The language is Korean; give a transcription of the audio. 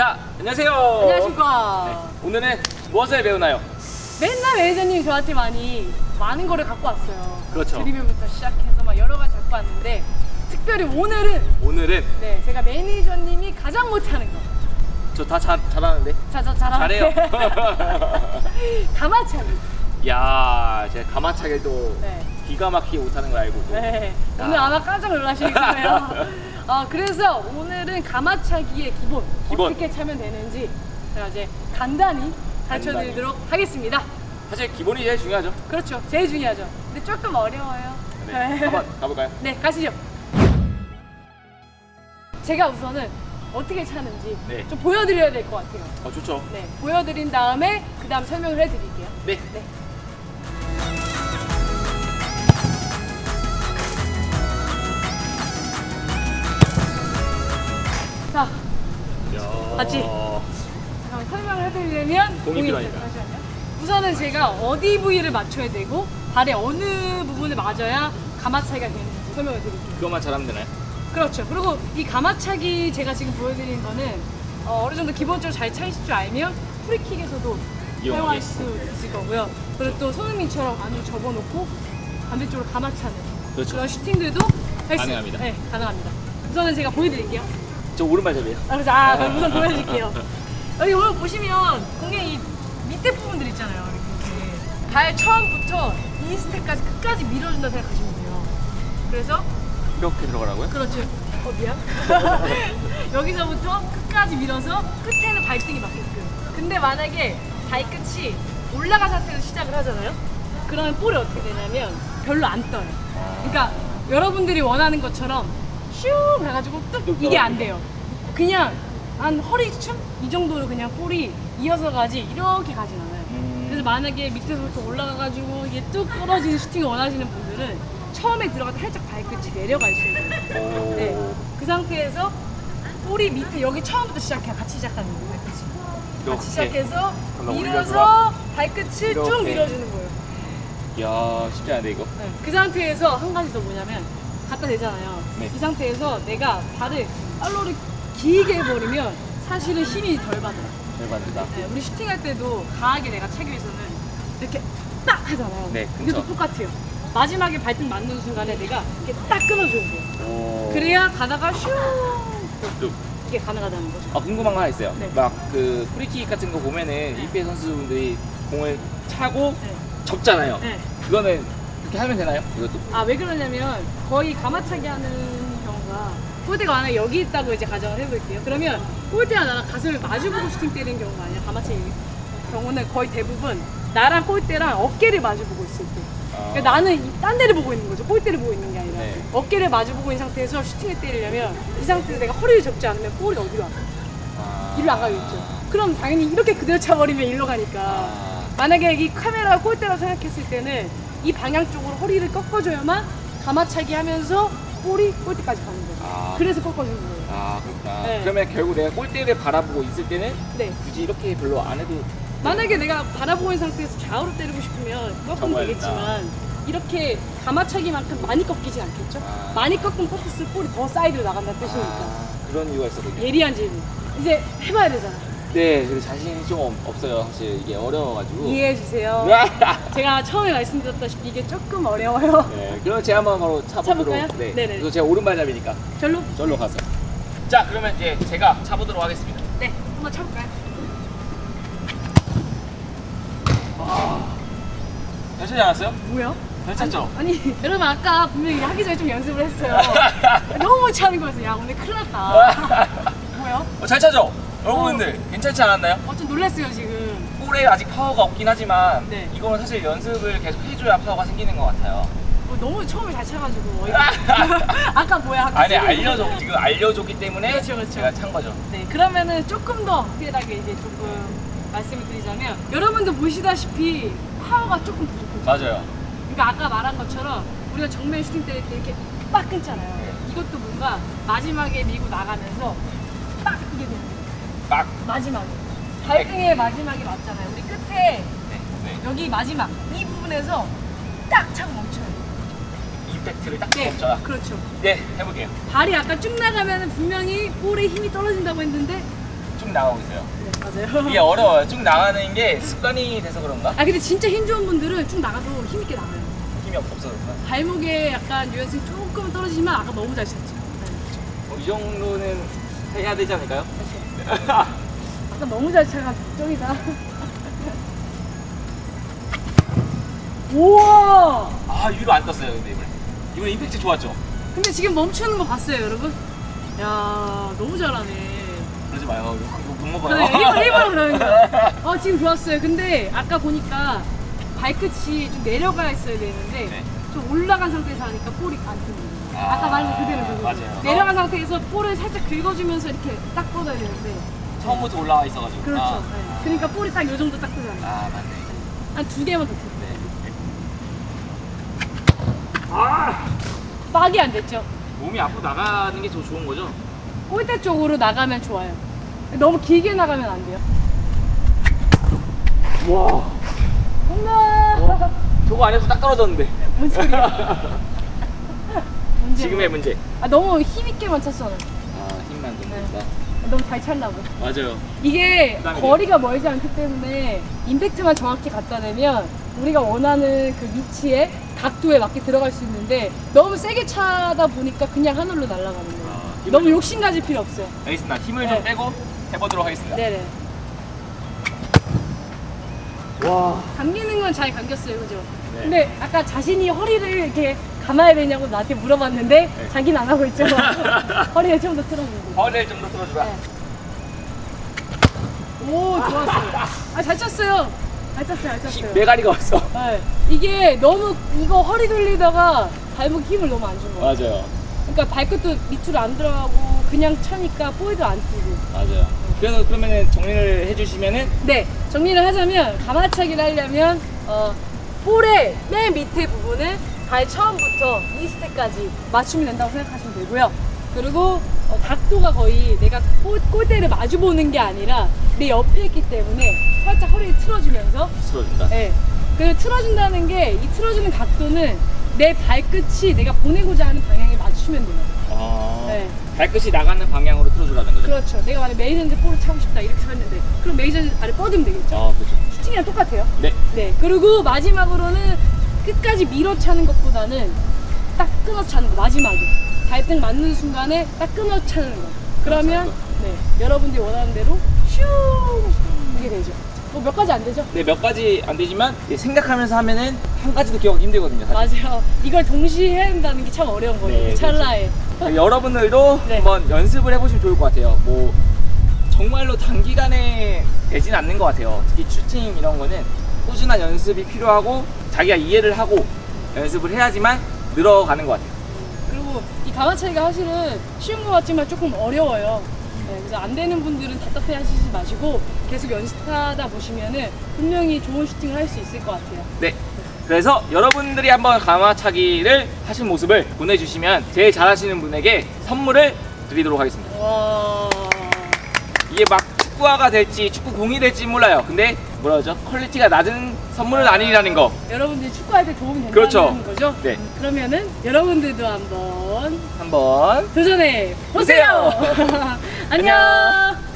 자, 안녕하세요. 안녕하십니까. 네, 오늘은 무엇을 배우나요? 맨날 매니저님이 저한테 많이 많은 거를 갖고 왔어요. 그렇죠. 드리블부터 시작해서 막 여러 가지 갖고 왔는데 특별히 오늘은 오늘은 네 제가 매니저님이 가장 못하는 거. 저 다 잘하는데. 자, 저 잘하는 잘해요. 가마차기. 야, 제가 가마차기도 네. 기가 막히게 못하는 걸 알고. 네. 야. 오늘 아마 깜짝 놀라실 거예요. 어, 그래서 오늘은 가마차기의 기본, 기본. 어떻게 차면 되는지 제가 이제 간단히 가르쳐 간단히. 드리도록 하겠습니다. 사실 기본이 제일 중요하죠. 그렇죠. 제일 중요하죠. 근데 조금 어려워요. 네. 한번 가볼까요? 네, 가시죠. 제가 우선은 어떻게 차는지 네. 좀 보여드려야 될 것 같아요. 어, 좋죠. 네, 보여드린 다음에 그 다음 설명을 해드릴게요. 네. 네. 맞지? 그럼 설명을 해드리려면 공이 필요하니까. 잠시만요. 우선은 제가 어디 부위를 맞춰야 되고 발의 어느 부분을 맞아야 가마차기가 되는지 설명을 드릴게요. 그것만 잘하면 되나요? 그렇죠. 그리고 이 가마차기 제가 지금 보여드리는 거는 어, 어느 정도 기본적으로 잘 차실 줄 알면 프리킥에서도 이용하게. 사용할 수 있을 거고요. 그리고 또 손흥민처럼 안으로 접어놓고 반대쪽으로 가마차는 그렇죠. 런 슈팅들도 할 수- 가능합니다. 네, 가능합니다. 우선은 제가 보여드릴게요. 저 오른발 잡이에요. 아, 그래서 아, 그럼 우선 보여드릴게요. 여기 오늘 보시면 공의 이 밑에 부분들 있잖아요. 이렇게 발 처음부터 이 스텝까지 끝까지 밀어준다 생각하시면 돼요. 그래서 이렇게 들어가라고요? 그렇죠. 어 미안. 여기서부터 끝까지 밀어서 끝에는 발등이 맞게끔. 근데 만약에 발끝이 올라간 상태로 시작을 하잖아요. 그러면 볼이 어떻게 되냐면 별로 안 떠요. 그러니까 여러분들이 원하는 것처럼 슝 가가지고 뚝뚝 이게 안. 돼요. 그냥 한 허리춤 이 정도로 그냥 볼이 이어서 가지 이렇게 가진 않아요. 음. 그래서 만약에 밑에서부터 올라가가지고 이게 뚝 떨어지는 슈팅을 원하시는 분들은 처음에 들어갈 때 살짝 발끝이 내려가. 오. 네. 그 상태에서 볼이 밑에 여기 처음부터 시작해요. 같이 시작하는 거예요. 발끝이. 이렇게. 같이 시작해서 밀어서 발끝을 쭉 이렇게. 밀어주는 거예요. 야, 쉽지 않은데 이거. 네. 그 상태에서 한 가지 더 뭐냐면 갖다 대잖아요. 네. 이 상태에서 내가 발을 팔로를 길게 해버리면 사실은 힘이 덜 받아요. 잘 받는다. 네, 우리 슈팅할 때도 강하게 내가 차기 위해서는 이렇게 딱 하잖아요. 네, 이것도 그쵸. 똑같아요. 마지막에 발등 맞는 순간에 내가 이렇게 딱 끊어줘야 돼요. 오. 그래야 가다가 슝 뚝. 이게 가능하다는 거죠. 아 궁금한 거 하나 있어요. 네. 막 그 프리킥 같은 거 보면은 이페 선수분들이 공을 차고 네. 접잖아요. 네. 그거는 그렇게 하면 되나요? 이것도? 아 왜 그러냐면 거의 가마차기 하는 경우가 골대가 만약 여기 있다고 이제 가정을 해볼게요. 그러면 골대랑 나랑 가슴을 마주보고 슈팅 때리는 경우가 아니라 가마차기 경우는 거의 대부분 나랑 골대랑 어깨를 마주보고 있을 때. 그러니까 나는 이- 딴 데를 보고 있는 거죠. 골대를 보고 있는 게 아니라 네. 어깨를 마주보고 있는 상태에서 슈팅을 때리려면 이 상태에서 내가 허리를 접지 않으면 볼이 어디로 안 가? 아... 일로 안 가겠죠. 그럼 당연히 이렇게 그대로 차버리면 일로 가니까. 아... 만약에 이 카메라가 골대라고 생각했을 때는 이 방향 쪽으로 허리를 꺾어줘야만 가마차기 하면서 볼이 골대까지 가는 거죠. 아. 그래서 꺾어주는 거예요. 아 그렇구나. 네. 그러면 결국 내가 골대를 바라보고 있을 때는 네. 굳이 이렇게 별로 안 해도 만약에 내가 바라보고 있는 상태에서 좌우로 때리고 싶으면 꺾으면 되겠지만 이렇게 가마차기만큼 많이 꺾이진 않겠죠? 아. 많이 꺾으면 퍼프스 볼이 더 사이드로 나간다는 뜻이니까. 아, 그런 이유가 있었군요. 예리한 질문. 이제 해봐야 되잖아. 네, 근데 자신이 좀 없- 없어요. 사실 이게 어려워가지고. 이해해 주세요. 제가 처음에 말씀드렸다시피 이게 조금 어려워요. 네, 그럼 제가 한번 바로 차보도록. 차볼까요? 네. 네네. 그래서 제가 오른발잡이니까 절로? 절로 가서. 자, 그러면 이제 제가 차보도록 하겠습니다. 네, 한번 쳐볼까요? 잘 차지 않았어요? 뭐야? 잘 찼죠? 아니 여러분 아까 분명히 하기 전에 좀 연습을 했어요 너무 못 차는 거였어요 야 오늘 큰일 났다 뭐야? 어, 잘 차죠? 여러분들 괜찮지 않았나요? 어좀 놀랐어요 지금 볼에 아직 파워가 없긴 하지만 네. 이거는 사실 연습을 계속 해줘야 파워가 생기는 것 같아요. 어, 너무 처음에 잘 어이가 아까 뭐야 아까 아니 알려줬 지금 알려줬기 때문에 그렇죠, 그렇죠. 제가 찬 거죠. 네 그러면은 조금 더 디테일하게 이제 조금 말씀을 드리자면 여러분도 보시다시피 파워가 조금 부족해요 맞아요. 그러니까 아까 말한 것처럼 우리가 정면 슈팅 때릴 때 이렇게 빡 끊잖아요 네. 이것도 뭔가 마지막에 밀고 나가면서 딱 이게 되는 거예요 막 마지막에 발등의 마지막이 맞잖아요. 우리 끝에 네, 네. 여기 마지막 이 부분에서 딱 차고 멈춰요. 임팩트를 딱 네, 없잖아. 그렇죠. 네, 해볼게요. 발이 아까 쭉 나가면 분명히 볼에 힘이 떨어진다고 했는데 쭉쭉 나가고 있어요. 네, 맞아요. 이게 어려워요. 쭉 나가는 게 습관이 돼서 그런가? 아 근데 진짜 힘 좋은 분들은 쭉 나가도 힘 있게 나가요. 힘이 없어서 그런가? 발목에 약간 유연성이 조금 떨어지지만 아까 너무 잘 쳤죠. 네. 어, 이 정도는 해야 되지 않을까요? 아까 너무 잘 차가 걱정이다. 우와! 아 위로 안 떴어요 근데 이번에. 이번에 임팩트 좋았죠? 근데 지금 멈추는 거 봤어요, 여러분? 야, 너무 잘하네. 그러지 마요. 이거 못 그래, 먹어요. 일부러, 일부러 그러는 거야. 어, 지금 좋았어요. 근데 아까 보니까 발끝이 좀 내려가 있어야 되는데 네. 좀 올라간 상태에서 하니까 볼이 안 뚫려요. 아, 아까 말한 거 그대로 그거. 맞아요. 내려간 상태에서 볼을 살짝 긁어주면서 이렇게 딱 뻗어야 되는데. 처음부터 올라와 있어가지고. 그렇죠. 아, 네. 그러니까 볼이 딱 요 정도 딱 뜨잖아요. 아 맞네. 한 두 개만 더 쳐. 네. 빡이 안 됐죠? 몸이 앞으로 나가는 게 더 좋은 거죠? 골대 쪽으로 나가면 좋아요. 너무 길게 나가면 안 돼요. 와. 홈런! 저거 안에서 딱 떨어졌는데. 뭔 소리야? 문제 지금의 문제. 아 너무 힘 있게만 쳤잖아요. 아 힘만 좀 네. 다 너무 잘 봐. 맞아요. 이게 부담이 거리가 멀지 않기 때문에 임팩트만 정확히 갖다 대면 우리가 원하는 그 위치에 각도에 맞게 들어갈 수 있는데 너무 세게 차다 보니까 그냥 하늘로 날아가는 거예요. 아, 힘을 너무 좀- 욕심 가질 필요 없어요. 알겠습니다. 힘을 네. 좀 빼고 해보도록 하겠습니다. 네네. 와. 감기는 건 잘 감겼어요, 그죠? 네. 근데 아까 자신이 허리를 이렇게 감아야 되냐고 나한테 물어봤는데 네. 자기는 안 하고 있죠. 허리를 좀 더 틀어주고. 허리를 좀 더 틀어주라. 네. 오, 좋았어요. 아, 잘 쳤어요. 잘 쳤어요, 잘 쳤어요. 메가리가 없어. 네. 이게 너무 이거 허리 돌리다가 발목 힘을 너무 안 준 거예요. 맞아요. 그러니까 발끝도 밑으로 안 들어가고 그냥 차니까 볼도 안 뛰고. 맞아요. 그래서 그러면은 정리를 해주시면은 네, 정리를 하자면 가마차기를 하려면 어, 볼의 맨 밑에 부분을 발 처음부터 이 스텝까지 맞추면 된다고 생각하시면 되고요. 그리고 어, 각도가 거의 내가 골, 골대를 마주 보는 게 아니라 내 옆에 있기 때문에 살짝 허리를 틀어주면서 틀어준다. 네. 그 틀어준다는 게 이 틀어주는 각도는 내 발끝이 내가 보내고자 하는 방향에 맞추면 돼요. 아. 네. 발끝이 나가는 방향으로 틀어주라는 거죠? 그렇죠. 내가 만약 메이저인데 볼을 차고 싶다 이렇게 쳤는데 그럼 메이저인데 발을 뻗으면 되겠죠. 아, 그렇죠. 슈팅이랑 똑같아요. 네. 네. 그리고 마지막으로는 끝까지 밀어 차는 것보다는 딱 끊어 차는 거 마지막에 발등 맞는 순간에 딱 끊어 차는 거. 그러면 네 여러분들이 원하는 대로 슝 이게 되죠. 뭐 몇 가지 안 되죠? 네, 몇 가지 안 되지만 예, 생각하면서 하면은 한 가지도 기억하기 힘들거든요. 사실. 맞아요. 이걸 동시에 해야 된다는 게 참 어려운 거예요. 네, 찰나에. 네, 여러분들도 네. 한번 연습을 해보시면 좋을 것 같아요. 뭐 정말로 단기간에 되진 않는 것 같아요. 특히 슈팅 이런 거는 꾸준한 연습이 필요하고 자기가 이해를 하고 연습을 해야지만 늘어가는 것 같아요. 그리고 이 가마차기가 사실은 쉬운 것 같지만 조금 어려워요. 네, 그래서 안 되는 분들은 답답해 하시지 마시고 계속 연습하다 보시면은 분명히 좋은 슈팅을 할 수 있을 것 같아요. 네. 그래서 여러분들이 한번 가마차기를 하신 모습을 보내주시면 제일 잘하시는 분에게 선물을 드리도록 하겠습니다. 와. 이게 막 축구화가 될지 축구 공이 될지 몰라요. 근데 뭐라 그러죠? 퀄리티가 낮은 선물은 아니라는 거. 여러분들이 축구할 때 도움이 된다는 그렇죠. 거죠? 네. 음, 그러면은 여러분들도 한번 한번 도전해 보세요. 보세요. 안녕.